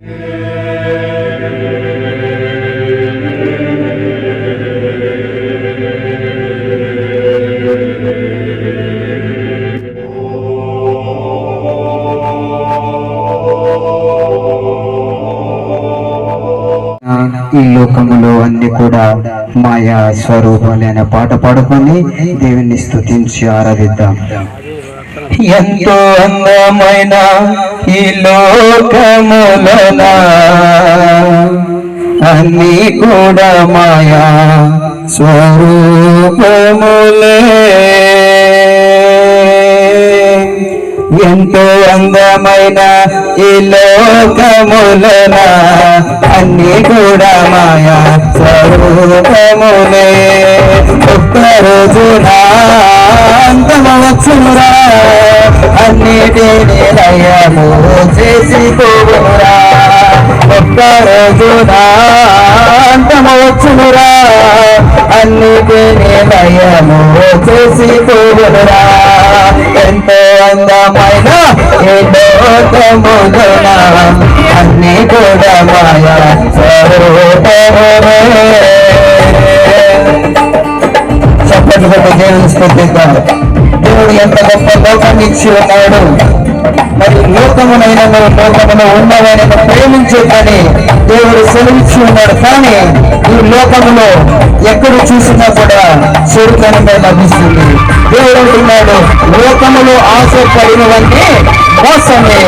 ఈ లోకములో అన్ని కూడా మాయా స్వరూపాలు అనే పాట పాడుకొని దేవుని స్థుతించి ఆరాధిద్దాం. ఎంతో అందమైన ఈ లోకములన? అన్ని కూడా మాయా స్వరూపములే. ఎంతో అందమైన ఈ లోకములన? అన్ని కూడా మాయా స్వరూపములే. ఒక్క రోజున అంతమవచ్చురా అన్నిటిని లయము చేసి పోవురా ఒక్క రోజున అంతమవచ్చురా అన్నిటిని లయము చేసి పోవురా ఎంతో అందమైన ఈ అన్ని కూడా మాయా స్వరూపములే చప్పట్లు కొట్టి దేవుని స్థుతిద్దాం దేవుడు ఎంత గొప్ప లోకాన్ని ఇచ్చి ఉన్నాడు. మరి లోకమునైన లోకమును ఉన్నవైన ప్రేమించే దేవుడు సెలవిచ్చి ఉన్నాడు. కానీ ఈ లోకములో ఎక్కడ చూసినా కూడా చెరుకనమే లభిస్తుంది దేవుడు అంటున్నాడు లోకములో ఆశపడినవన్నీ మోసమే.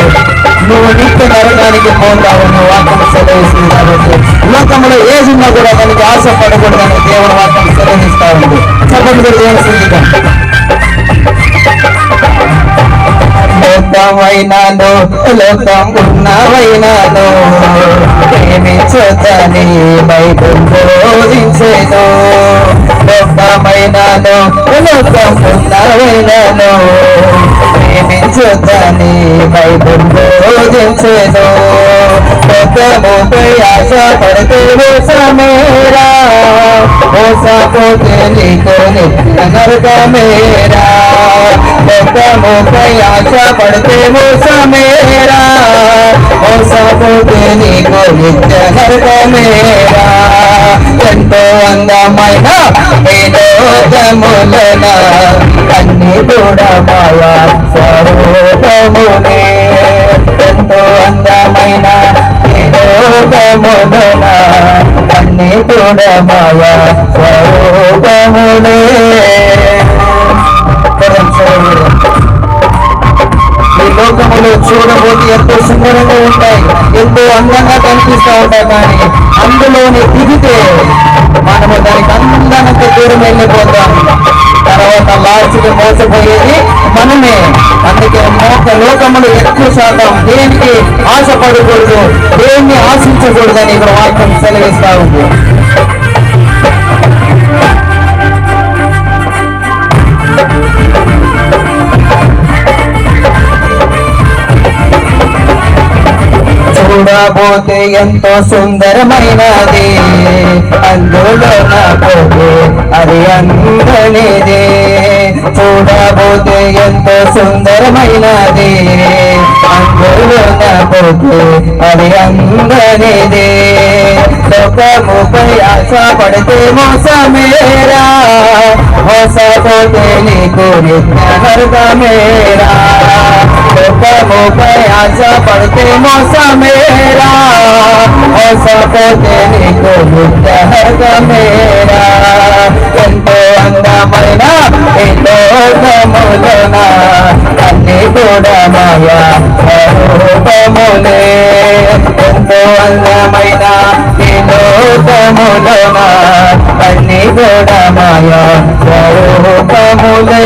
నువ్వు నిత్య నరకానికి పోతావని వాక్యం సెలవిస్తుంది కాబట్టి. లోకంలో ఏది ఉన్నా కూడా దానికి ఆశపడకూడదని దేవుడు వాక్యం సెలవిస్తా ఉంది. చెప్పండి కూడా దేవుని లోకమైనాను లోకం ఉన్నవైనాను ప్రేమించదని బైబుల్ బోధించేను. లోకమైనాను లోకం ప్రేమించుతని ప్రేమించదని బైబుల్ బోధించేను లోకముపై ఆశ పడితే సమేరా మోసపోతే నీకు నిత్య నరకమేరా లోకముపై ఆశ పడితే మోసమేరా మోసపోతే నీకు నిత్య నరకమేరా ఎంతో అందమైన ఈ లోకములన అన్ని కూడా మాయా స్వరూపమునే. ఎంతో అందమైన ఈ లోకములన అన్ని కూడా మాయా స్వరూపమునే. చూడబోతే ఎంతో సుందరంగా ఉంటాయి ఎంతో అందంగా కనిపిస్తూ ఉంటాయి కానీ అందులోనే దిగితే మనము దానికి అందానికి దూరం వెళ్ళిపోతాం. తర్వాత లాస్ట్కి మోసపోయేది మనమే. అందుకే మోక లోకములు ఎక్కువ శాతం దేనికి ఆశపడకూడదు దేన్ని ఆశించకూడదని ఇక్కడ వాక్యం సెలవిస్తా ఉంది. చూడబోతే ఎంతో సుందరమైనది. అందులో నాకోతే అది అందనిది. చూడబోతే ఎంతో సుందరమైనది. అందులో నాకోతే అది అందనిది. లోకముపై ఆశ పడితే మోసమేరా. మోసపోతే నీకు నిత్య నరకమేరా లోకముపై ఆశ పడితే మోసమేరా మోసపోతే నీకు నిత్య నరకమేరా ఎంతో అందమైన ఎంతో లోకములన అన్ని కూడా మాయా స్వరూపములే ఎంతో అందమైన ఈ లోకములన అన్ని కూడా మాయా స్వరూపములే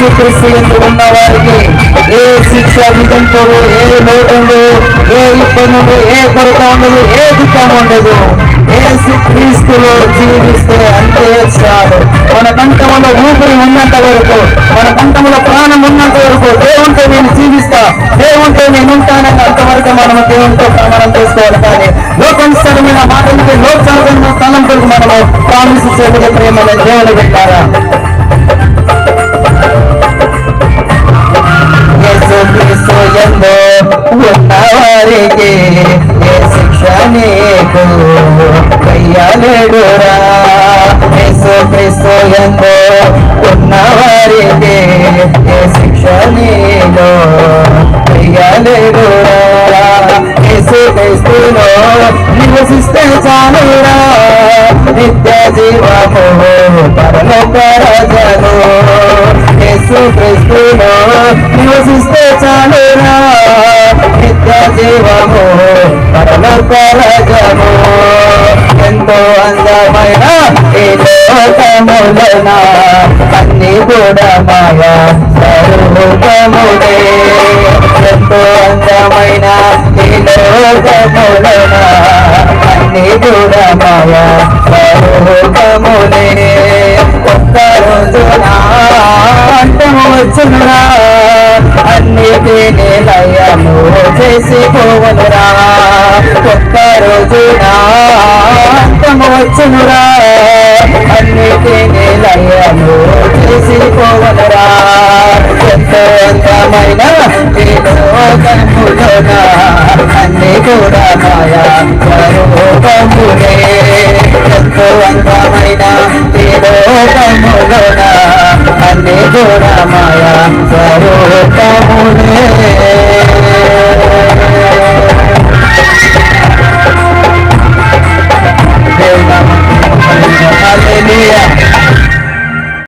యేసుక్రీస్తు ఎందు ఉన్న వారికి ఏ శిక్ష విధింపదు ఏ ఏ ఏ కొరత ఉండదు ఏ దుఃఖం ఉండదు. క్రీస్తులో జీవిస్తే అంతే చాలు. మన కంఠంలో ఊపిరి ఉన్నంత వరకు మన కంఠంలో ప్రాణం ఉన్నంత వరకు దేవునితో నేను జీవిస్తా దేవునితో నేను ఉంటానని అంతవరకు మనం దేవునితో ప్రమాణం చేసుకోవాలి కానీ లోకంస్థలమైన మాటలకి లోకంలో తలంపులకు మనము ప్రామిస్ చేయబడే ప్రేమ దేవుని పెట్టారా ఎందో ఉన్నవారికి ఏ శిక్ష నీకు? వెయ్యలేడురా యేసు క్రీస్తు ఎందు ఉన్నవారికి ఏ శిక్ష నీలో? వెయ్యలేడురా యేసు క్రీస్తులో నివసిస్తే చాలురా. నిత్య జీవము పరలోక రాజను. యేసు క్రీస్తులో నివసిస్తే చాలురా జీవము పరలోక రాజను ఎంతో అందమైన ఈ లోకములన అన్ని కూడా మాయా స్వరూపములే. ఎంతో అందమైన ఈ లోకములన అన్ని కూడా మాయా స్వరూపములే. ఒక్క రోజున అంటము వచ్చునురా అన్నిటిని నిలయము చేసి పోవనురా ఒక్క రోజున? అంతము వచ్చునురా అన్నిటి నిలయము చేసి పోవనురా ఎంతో అందమైన ఈ అన్ని కూడా మాయా స్వరూపములే ఎంతో అందమైన ఈ అన్ని కూడా మాయా Lord.